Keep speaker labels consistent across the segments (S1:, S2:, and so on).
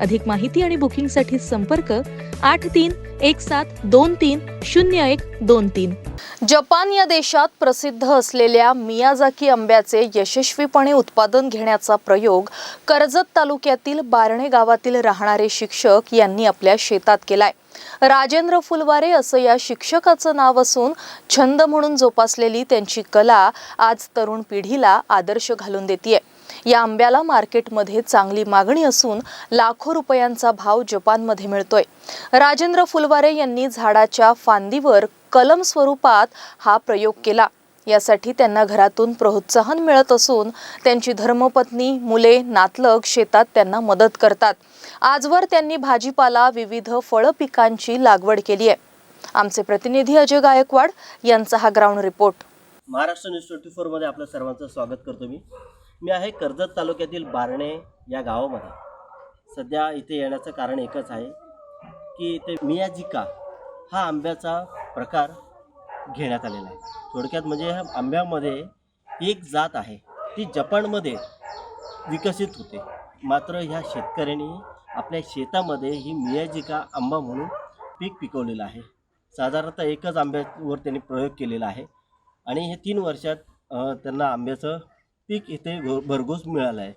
S1: अधिक माहिती आणि बुकिंगसाठी संपर्क आठ तीन एक सात दोन तीन शून्य एक दोन तीन. जपान या देशात प्रसिद्ध असलेल्या मियाजाकी आंब्याचे यशस्वीपणे उत्पादन घेण्याचा प्रयोग कर्जत तालुक्यातील बारणे गावातील राहणारे शिक्षक यांनी आपल्या शेतात केलाय. राजेंद्र फुलवारे असं या शिक्षकाचं नाव असून छंद म्हणून जोपासलेली त्यांची कला आज तरुण पिढीला आदर्श घालून देते या आंब्याला मार्केटमध्ये चांगली मागणी असून लाखो रुपयांचा भाव जपानमध्ये मिळतोय. राजेंद्र फुलवारे यांनी झाडाच्या फांदीवर कलम स्वरूपात हा प्रयोग केला. यासाठी त्यांना घरातून प्रोत्साहन मिळत असून त्यांची धर्मपत्नी मुले नातलग शेतात त्यांना मदत करतात. आजवर त्यांनी भाजीपाला विविध फळ पिकांची लागवड केली आहे. आमचे प्रतिनिधी अजय गायकवाड यांचा हा ground report.
S2: Maharashtra news twenty फोरमध्ये आपलं सर्वांचं स्वागत करतो मी. मी आहे कर्जत तालुक्यातील बारणे या गावामध्ये. सध्या इथे येण्याचं कारण एकच आहे की इथे मियाजिका हा आंब्याचा प्रकार घेण्यात आलेला आहे. थोडक्यात म्हणजे ह्या आंब्यामध्ये एक जात आहे ती जपानमध्ये विकसित होते. मात्र ह्या शेतकऱ्यांनी आपल्या शेतामध्ये ही मियाजिका आंबा म्हणून पीक पिकवलेलं आहे. साधारणतः एकच आंब्यावर त्यांनी प्रयोग केलेला आहे आणि हे तीन वर्षात त्यांना आंब्याचं पीक इथे भरघोस मिळालं आहे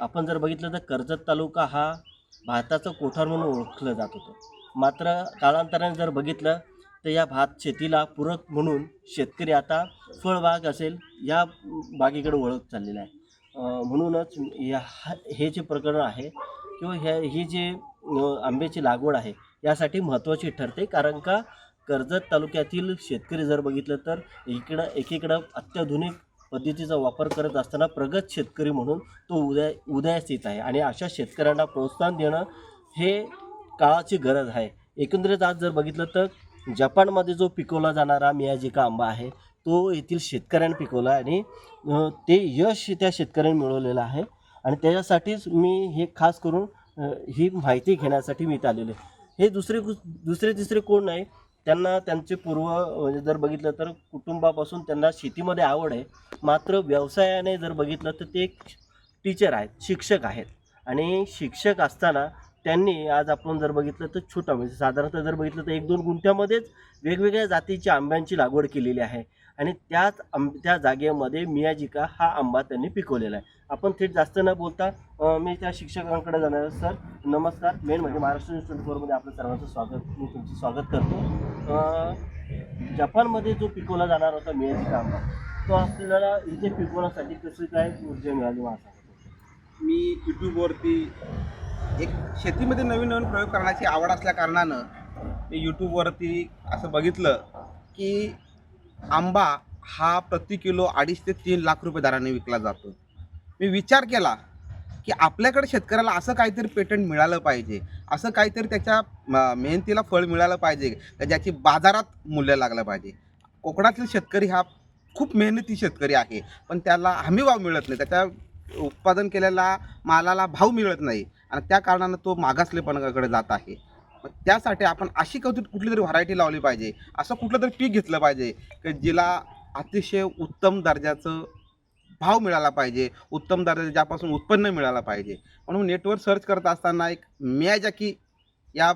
S2: आपण जर बघितलं तर कर्जत तालुका हा भाताचं कोठार म्हणून ओळखलं जात होतं. मात्र कालांतराने जर बघितलं तर या भात शेतीला पूरक म्हणून शेतकरी आता फळबाग असेल या बागेकडे ओळख चाललेला आहे. म्हणूनच या हे जे प्रकरण आहे किंवा ह्या ही जी आंब्याची लागवड आहे यासाठी महत्त्वाची ठरते. कारण का कर्जत तालुक्यातील शेतकरी जर बघितलं तर इकडं एकीकडं अत्याधुनिक पद्धतीचा वापर करत असताना प्रगत शेतकरी म्हणून तो उदय उदयास येत आहे. आणि अशा शेतकऱ्यांना प्रोत्साहन देणं हे काळाची गरज आहे. एकंदरीत आज जर बघितलं तर जपानमध्ये जो पिकवला जाणारा मियाजिका आंबा आहे तो येथील शेतकऱ्यांनी पिकवला आणि ते यश त्या शेतकऱ्यांनी मिळवलेलं आहे. आणि त्याच्यासाठीच मी हे खास करून ही माहिती घेण्यासाठी मी इथं आलेलो आहे. हे दुसरे दुसरे तिसरे कोण नाही त्यांना त्यांचे पूर्व म्हणजे जर बघितलं तर कुटुंबापासून त्यांना शेतीमध्ये आवड आहे. मात्र व्यवसायाने जर बघितलं तर ते एक टीचर आहेत शिक्षक आहेत. आणि शिक्षक असताना त्यांनी आज आपण जर बघितलं तर छोटा म्हणजे साधारणतः जर बघितलं तर एक दोन गुंठ्यामध्येच वेगवेगळ्या जातीच्या आंब्यांची लागवड केलेली आहे. आणि त्याच आंब त्या जागेमध्ये मियाजिका हा आंबा त्यांनी पिकवलेला आहे. आपण थेट जास्त न बोलता मी त्या शिक्षकांकडे जाणार आहे. सर नमस्कार. मेन म्हणजे महाराष्ट्र न्यूज फोरमध्ये आपलं सर्वांचं स्वागत. मी तुमचं स्वागत करतो. जपानमध्ये जो पिकवला जाणार होता मियाजिका आंबा तो आपल्याला इथे पिकवण्यासाठी कशी काय ऊर्जा मिळाली मला सांगतो
S3: मी यूट्यूबवरती एक शेतीमध्ये नवीन नवीन प्रयोग करण्याची आवड असल्या कारणानं मी यूट्यूबवरती असं बघितलं की आंबा हा प्रति किलो अडीच ते तीन लाख रुपये दराने विकला जातो. मी विचार केला की आपल्याकडे शेतकऱ्याला असं काहीतरी पेटंट मिळालं पाहिजे. असं काहीतरी त्याच्या म- मेहनतीला फळ मिळालं पाहिजे. ज्याची बाजारात मूल्य लागलं पाहिजे. कोकणातील शेतकरी हा खूप मेहनती शेतकरी आहे. पण त्याला हमीभाव मिळत नाही. त्याच्या उत्पादन केलेला मालाला भाव मिळत नाही. आणि त्या कारणानं तो मागासलेपणाकडे जात आहे. मग त्यासाठी आपण अशी कधी कुठली तरी व्हरायटी लावली पाहिजे. असं कुठलं तरी पीक घेतलं पाहिजे की जिला अतिशय उत्तम दर्जाचं भाव मिळाला पाहिजे उत्तम दर्जाचं ज्यापासून उत्पन्न मिळालं पाहिजे. म्हणून नेटवर सर्च करत असताना एक मियाजाकी या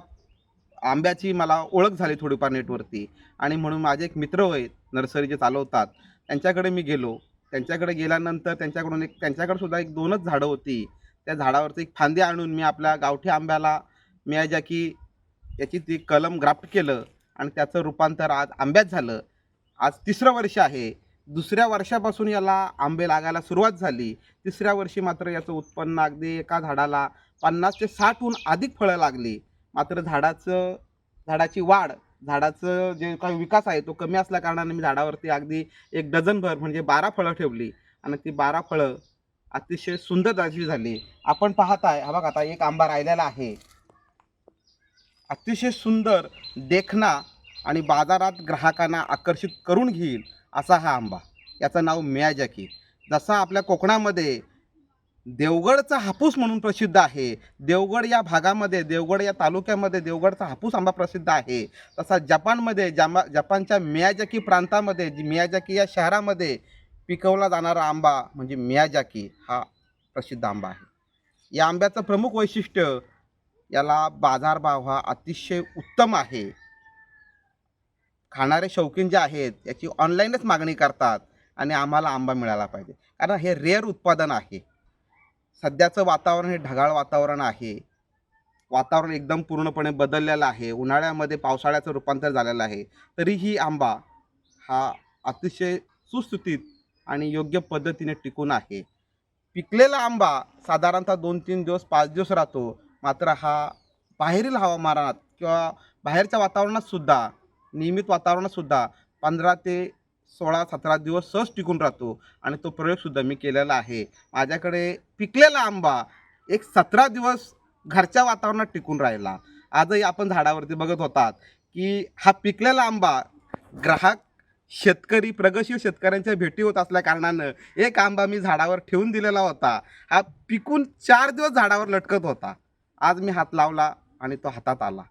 S3: आंब्याची मला ओळख झाली थोडीफार नेटवरती आणि म्हणून माझे एक मित्र होय नर्सरी जे चालवतात त्यांच्याकडे मी गेलो. त्यांच्याकडे गेल्यानंतर त्यांच्याकडून एक त्यांच्याकडे सुद्धा एक दोनच झाडं होती. त्या झाडावरती एक फांदी आणून मी आपल्या गावठी आंब्याला मियाजाकी याची ती कलम ग्राफ्ट केलं आणि त्याचं रूपांतर आज आंब्यात झालं. आज तिसरं वर्ष आहे. दुसऱ्या वर्षापासून याला आंबे लागायला सुरुवात झाली. तिसऱ्या वर्षी मात्र याचं उत्पन्न अगदी एका झाडाला पन्नास ते साठहून अधिक फळं लागली. मात्र झाडाचं झाडाची वाढ झाडाचं जे काही विकास आहे तो कमी असल्या कारणाने मी झाडावरती अगदी एक डझनभर म्हणजे बारा फळं ठेवली. आणि ती बारा फळं अतिशय सुंदर दर्जाची झाली. आपण पाहताय हा बघा आता एक आंबा राहिलेला आहे. अतिशय सुंदर देखणा आणि बाजारात ग्राहकांना आकर्षित करून घेईल असा हा आंबा. याचं नाव मियाजाकी. जसा आपल्या कोकणामध्ये देवगडचा हापूस म्हणून प्रसिद्ध आहे देवगड या भागामध्ये देवगड या तालुक्यामध्ये देवगडचा हापूस आंबा प्रसिद्ध आहे. तसा जपानमध्ये जामा जपानच्या मियाजाकी प्रांतामध्ये जी मियाजाकी या शहरामध्ये पिकवला जाणारा आंबा म्हणजे मियाजाकी हा प्रसिद्ध आंबा आहे. या आंब्याचं प्रमुख वैशिष्ट्य याला बाजारभाव हा अतिशय उत्तम आहे. खाणारे शौकीन जे आहेत याची ऑनलाईनच मागणी करतात आणि आम्हाला आंबा मिळाला पाहिजे. कारण हे रेअर उत्पादन आहे. सध्याचं वातावरण हे ढगाळ वातावरण आहे. वातावरण एकदम पूर्णपणे बदललेलं आहे. उन्हाळ्यामध्ये पावसाळ्याचं रूपांतर झालेलं आहे. तरीही आंबा हा अतिशय सुस्थितीत आणि योग्य पद्धतीने टिकून आहे. पिकलेला आंबा साधारणतः दोन तीन दिवस पाच दिवस राहतो. मात्र हा बाहेरील हवामानात किंवा बाहेरच्या वातावरणातसुद्धा नियमित वातावरणातसुद्धा पंधरा ते सोळा सतरा दिवस सहज टिकून राहतो आणि तो प्रयोगसुद्धा मी केलेला आहे. माझ्याकडे पिकलेला आंबा एक सतरा दिवस घरच्या वातावरणात टिकून राहिला. आजही आपण झाडावरती बघत होतात की हा पिकलेला आंबा ग्राहक शेतकरी प्रगतशील शेतकऱ्यांच्या भेटी होत असल्या कारणानं एक आंबा मी झाडावर ठेवून दिलेला होता. हा पिकून चार दिवस झाडावर लटकत होता. आज मी हात लावला आणि तो हातात आला.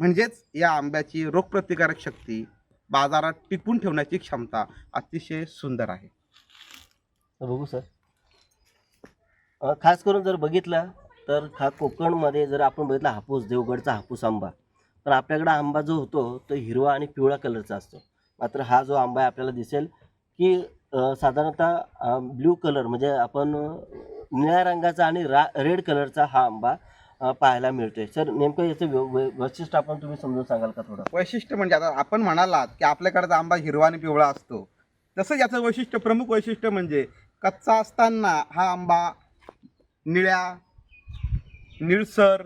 S3: म्हणजेच या आंब्याची रोगप्रतिकारक शक्ती बाजारात टिकून ठेवण्याची क्षमता अतिशय सुंदर आहे.
S2: बघू सर. खास करून जर बघितलं तर हा कोकणमध्ये जर आपण बघितला हापूस देवगडचा हापूस आंबा तर आपल्याकडे आंबा जो होतो तो हिरवा आणि पिवळा कलरचा असतो. मात्र हा जो आंबा आहे आपल्याला दिसेल की साधारणतः ब्ल्यू कलर म्हणजे आपण निळ्या रंगाचा आणि रा रेड कलरचा हा आंबा पाहायला मिळतोय. सर नेमकं याचं व्य- वैशिष्ट्य आपण तुम्ही समजून सांगाल का थोडं?
S3: वैशिष्ट्य म्हणजे आता आपण म्हणालात की आपल्याकडचा आंबा हिरवा आणि पिवळा असतो. तसं याचं वैशिष्ट्य प्रमुख वैशिष्ट्य म्हणजे कच्चा असताना हा आंबा निळ्या निळसर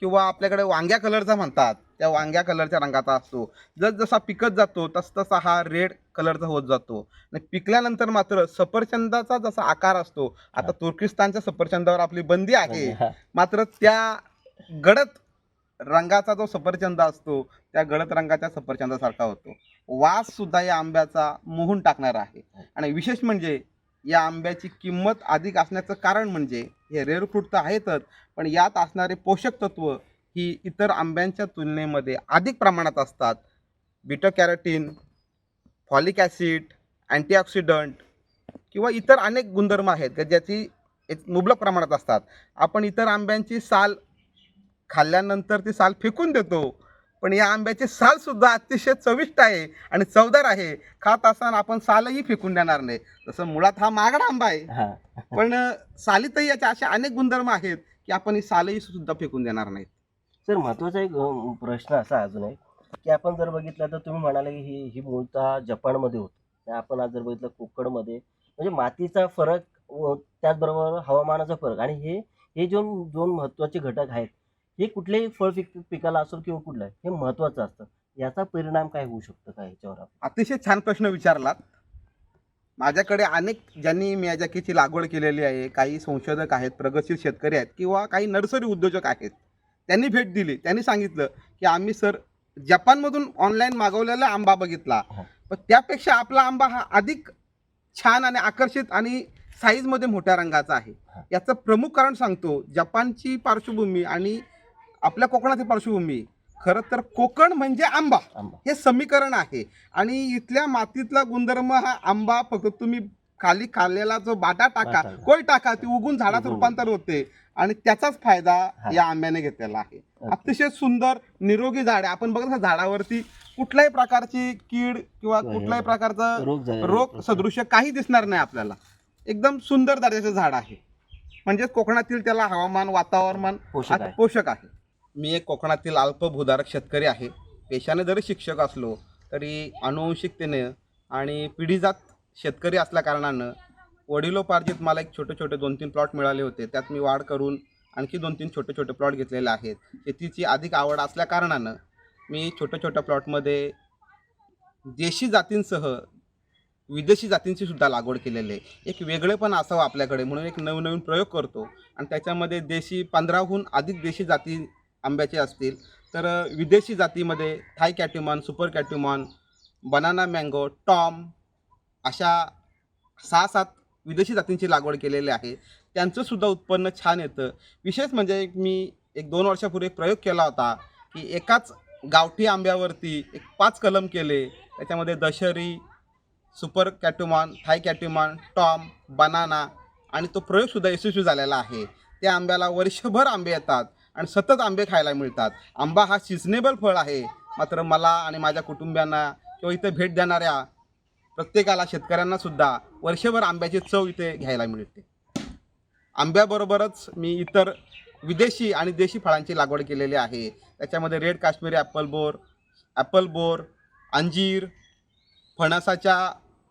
S3: किंवा आपल्याकडे वांग्या कलरचा म्हणतात. त्या वांग्या कलरच्या रंगाचा असतो. जस जसा पिकत जातो तसतसा हा रेड कलरचा होत जातो. आणि पिकल्यानंतर मात्र सफरचंदाचा जसा आकार असतो आता तुर्किस्तानच्या सफरचंदावर आपली बंदी आहे. मात्र त्या गडद रंगाचा जो सफरचंद असतो त्या गडद रंगाच्या सफरचंदासारखा होतो. वास सुद्धा या आंब्याचा मोहून टाकणारा आहे. आणि विशेष म्हणजे या आंब्याची किंमत अधिक असण्याचं कारण म्हणजे हे रेअर फ्रूट तर आहेतच पण यात असणारे पोषक तत्व ही इतर आंब्यांच्या तुलनेमध्ये अधिक प्रमाणात असतात. बिटो कॅरोटीन फॉलिक ॲसिड अँटीऑक्सिडंट किंवा इतर अनेक गुणधर्म आहेत का ज्याची एक मुबलक प्रमाणात असतात. आपण इतर आंब्यांची साल खाल्ल्यानंतर ती साल फेकून देतो. पण या आंब्याची साल सुद्धा अतिशय चविष्ट आहे आणि चवदार आहे. खात असताना आपण सालही फेकून देणार नाही. तसं मुळात हा महागडा आंबा आहे. पण सालीतही याच्या अशा अनेक गुणधर्म आहेत की आपण ही सालही सुद्धा फेकून देणार नाहीत.
S2: सर महत्त्वाचा एक प्रश्न असा अजून आहे की आपण जर बघितलं तर तुम्ही म्हणाले की ही ही मूळतः जपानमध्ये होती. आपण आज जर बघितलं कोकणमध्ये म्हणजे मातीचा फरक त्याचबरोबर हवामानाचा फरक. आणि हे हे दोन दोन महत्त्वाचे घटक आहेत. हे कुठलेही फळ पिक पिकाला असो किंवा कुठलं हे महत्त्वाचं असतं. याचा परिणाम काय होऊ शकतो का याच्यावर
S3: अतिशय छान प्रश्न विचारलात. माझ्याकडे अनेक ज्यांनी मियाजाकीची लागवड केलेली आहे काही संशोधक आहेत प्रगतशील शेतकरी आहेत किंवा काही नर्सरी उद्योजक आहेत. त्यांनी भेट दिली. त्यांनी सांगितलं की आम्ही सर जपानमधून ऑनलाईन मागवलेला आंबा बघितला
S2: हा.
S3: पण त्यापेक्षा आपला आंबा हा अधिक छान आणि आकर्षित आणि साईजमध्ये मोठ्या रंगाचा आहे. याचं प्रमुख कारण सांगतो जपानची पार्श्वभूमी आणि आपल्या कोकणाची पार्श्वभूमी खरं तर कोकण म्हणजे आंबा हे समीकरण आहे आणि इथल्या मातीतला गुणधर्म हा आंबा फक्त तुम्ही खाली खाल्लेला जो बाटा टाका. कोय टाका ती उगून झाडात. रूपांतर होते आणि त्याचाच फायदा. या आंब्याने घेतलेला आहे. अतिशय सुंदर निरोगी झाड आहे. आपण बघत ना झाडावरती कुठल्याही प्रकारची कीड किंवा कुठल्याही. प्रकारचा
S2: रोग
S3: सदृश्य काही दिसणार नाही आपल्याला. एकदम सुंदर दर्जाचं झाड आहे. म्हणजेच कोकणातील त्याला हवामान वातावरण
S2: पोषक
S3: आता
S2: आहे.
S3: पोषक आहे. मी एक कोकणातील अल्पभूधारक शेतकरी आहे. पेशाने जरी शिक्षक असलो तरी अनुवंशिकतेने आणि पिढीजात शेतकरी असल्या कारणानं वडिलोपार्जित मला एक छोटे छोटे दोन तीन प्लॉट मिळाले होते. त्यात मी वाढ करून आणखी दोन तीन छोटे छोटे प्लॉट घेतलेले आहेत. शेतीची अधिक आवड असल्या कारणानं मी छोट्या छोट्या प्लॉटमध्ये देशी जातींसह विदेशी जातींची सुद्धा लागवड केलेली आहे. एक वेगळे पण असावं आपल्याकडे म्हणून एक नवनवीन प्रयोग करतो. आणि त्याच्यामध्ये देशी पंधराहून अधिक देशी जाती आंब्याचे असतील. तर विदेशी जातीमध्ये Thai Katimon super Katimon banana mango Tom अशा सहा सात विदेशी जातींची लागवड केलेली आहे. त्यांचंसुद्धा उत्पन्न छान येतं. विशेष म्हणजे मी एक दोन वर्षापूर्वी एक प्रयोग केला होता की एकाच गावठी आंब्यावरती एक पाच कलम केले. त्याच्यामध्ये दशहरी सुपर कॅट्युमॉन थाय कॅट्युमॉन टॉम बनाना आणि तो प्रयोगसुद्धा यशस्वी झालेला आहे. त्या आंब्याला वर्षभर आंबे येतात आणि सतत आंबे खायला मिळतात. आंबा हा सिजनेबल फळ आहे. मात्र मला आणि माझ्या कुटुंबियांना किंवा इथे भेट देणाऱ्या प्रत्येकाला शेतकऱ्यांनासुद्धा वर्षभर आंब्याची चव इथे घ्यायला मिळते. आंब्याबरोबरच मी इतर विदेशी आणि देशी फळांची लागवड केलेली आहे. त्याच्यामध्ये रेड काश्मीरी ॲपल बोर ॲपल बोर अंजीर फणसाच्या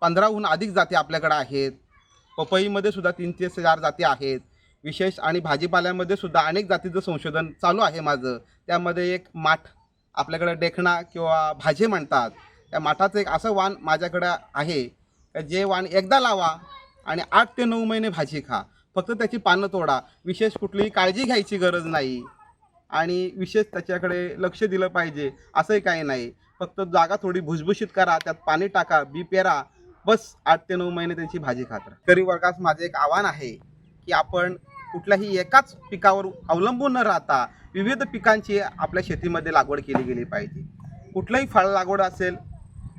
S3: पंधराहून अधिक जाती आपल्याकडे आहेत. पपईमध्ये सुद्धा तीन ते चार जाती आहेत. विशेष आणि भाजीपाल्यामध्ये सुद्धा अनेक जातीचं संशोधन चालू आहे माझं. त्यामध्ये एक माठ आपल्याकडे डेखणा किंवा भाजे म्हणतात. त्या माठाचं एक असं वाण माझ्याकडं आहे. जे वाण एकदा लावा आणि आठ ते नऊ महिने भाजी खा. फक्त त्याची पानं तोडा. विशेष कुठलीही काळजी घ्यायची गरज नाही. आणि विशेष त्याच्याकडे लक्ष दिलं पाहिजे. असंही काही नाही. फक्त जागा थोडी भुसभुशीत करा. त्यात पाणी टाका बी पेरा. बस आठ ते नऊ महिने त्यांची भाजी खात तरी वर्गास माझं एक आव्हान आहे की आपण कुठल्याही एकाच पिकावर अवलंबून न राहता विविध पिकांची आपल्या शेतीमध्ये लागवड केली गेली पाहिजे. कुठलंही फळ लागवड असेल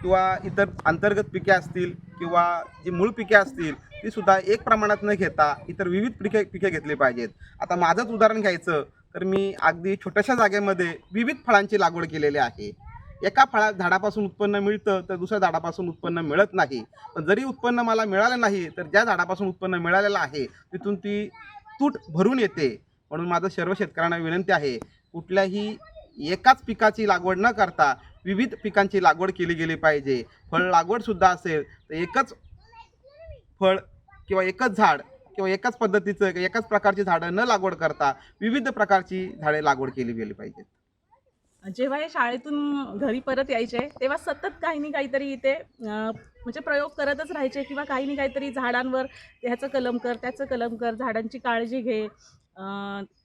S3: किंवा इतर अंतर्गत पिके असतील किंवा जी मूळ पिके असतील ती सुद्धा एक प्रमाणात न घेता इतर विविध पिके पिके घेतली पाहिजेत. आता माझंच उदाहरण घ्यायचं तर मी अगदी छोट्याशा जागेमध्ये विविध फळांची लागवड केलेली आहे. एका फळा झाडापासून उत्पन्न मिळतं तर दुसऱ्या झाडापासून उत्पन्न मिळत नाही. पण जरी उत्पन्न मला मिळालं नाही तर ज्या झाडापासून उत्पन्न मिळालेलं आहे तिथून ती तूट भरून येते. म्हणून माझं सर्व शेतकऱ्यांना विनंती आहे कुठल्याही एकाच पिकाची लागवड न करता विविध पिकांची लागवड केली गेली पाहिजे. फळ लागवडसुद्धा असेल तर एकच फळ किंवा एकच झाड किंवा एकाच पद्धतीचं एकाच प्रकारची झाडं न लागवड करता विविध प्रकारची झाडे लागवड केली गेली पाहिजेत
S4: जेव्हा हे शाळेतून घरी परत यायचे तेव्हा सतत काही नाही काहीतरी इथे म्हणजे प्रयोग करतच राहायचे किंवा काही नाही काहीतरी झाडांवर ह्याचं कलम कर त्याचं कलम कर झाडांची काळजी घे.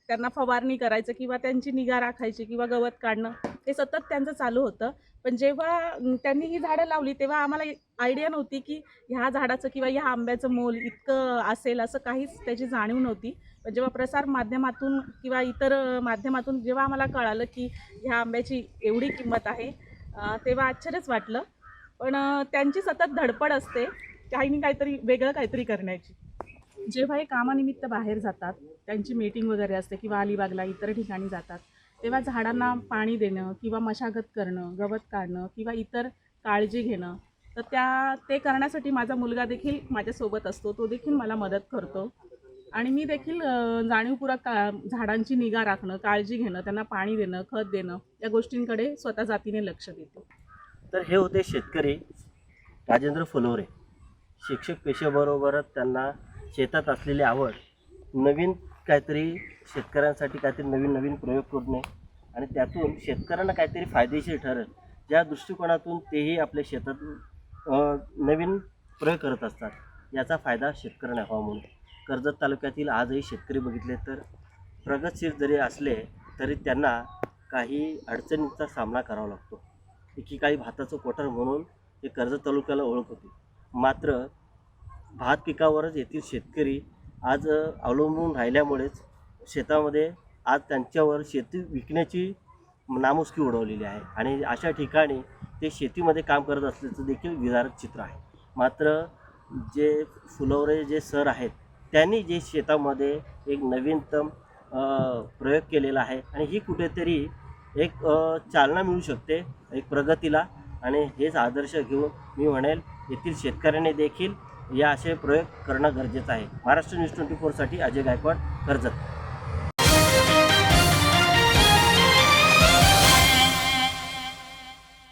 S4: त्यांना फवारणी करायचं किंवा त्यांची निगा राखायची किंवा गवत काढणं हे सतत त्यांचं चालू होतं. पण जेव्हा त्यांनी ही झाडं लावली तेव्हा आम्हाला आयडिया नव्हती की ह्या झाडाचं किंवा ह्या आंब्याचं मोल इतकं असेल असं काहीच त्याची जाणीव नव्हती. पण जेव्हा प्रसार माध्यमातून किंवा इतर माध्यमातून जेव्हा आम्हाला कळालं की ह्या आंब्याची एवढी किंमत आहे तेव्हा आश्चर्यच वाटलं. पण त्यांची सतत धडपड असते काही काहीतरी वेगळं काहीतरी करण्याची. जेव्हा हे कामानिमित्त बाहेर जातात त्यांची मीटिंग वगैरे असते किंवा अलिबागला इतर ठिकाणी जातात तेव्हा झाडांना पाणी देणं किंवा मशागत करणं गवत काढणं किंवा इतर काळजी घेणं तर त्या ते करण्यासाठी माझा मुलगा देखील माझ्यासोबत असतो. तो देखील मला मदत करतो. आणि मी देखील जाणीवपूर्वक का झाडांची निगा राखणं काळजी घेणं त्यांना पाणी देणं खत देणं या गोष्टींकडे स्वतः जातीने लक्ष देते.
S2: तर हे होते शेतकरी राजेंद्र फुलोरे. शिक्षक पेशेबरोबरच त्यांना शेतात असलेली आवड नवीन काहीतरी शेतकऱ्यांसाठी काहीतरी नवीन नवीन प्रयोग करणे आणि त्यातून शेतकऱ्यांना काहीतरी फायदेशीर ठरेल. ज्या दृष्टिकोनातून तेही आपल्या शेतात नवीन प्रयोग करत असतात याचा फायदा शेतकऱ्यांना व्हावा म्हणून. कर्जत तालुक्यातील आजही शेतकरी बघितले तर प्रगतशील जरी असले तरी त्यांना काही अडचणींचा सामना करावा लागतो. एकेकाळी भाताचं कोठार म्हणून हे कर्जत तालुक्याला ओळख होती. मात्र भात पिकावरच येथील शेतकरी. आज अवलंबून राहिल्यामुळेच शेतामध्ये आज त्यांच्यावर शेती विकण्याची नामुष्की उडवलेली आहे. आणि अशा ठिकाणी ते शेतीमध्ये काम करत असल्याचं देखील विदारक चित्र आहे. मात्र जे फुलवरे जे सर आहेत त्यांनी जे शेतामध्ये एक नवीनतम प्रयोग केलेला आहे. आणि ही कुठेतरी एक चालना मिळू शकते एक प्रगतीला. आणि हेच आदर्श घेऊन मी म्हणेल येथील शेतकऱ्यांनी देखील या असे प्रयोग करणं गरजेचं आहे. महाराष्ट्र न्यूज ट्वेंटी फोरसाठी अजय गायकवाड कर्जत.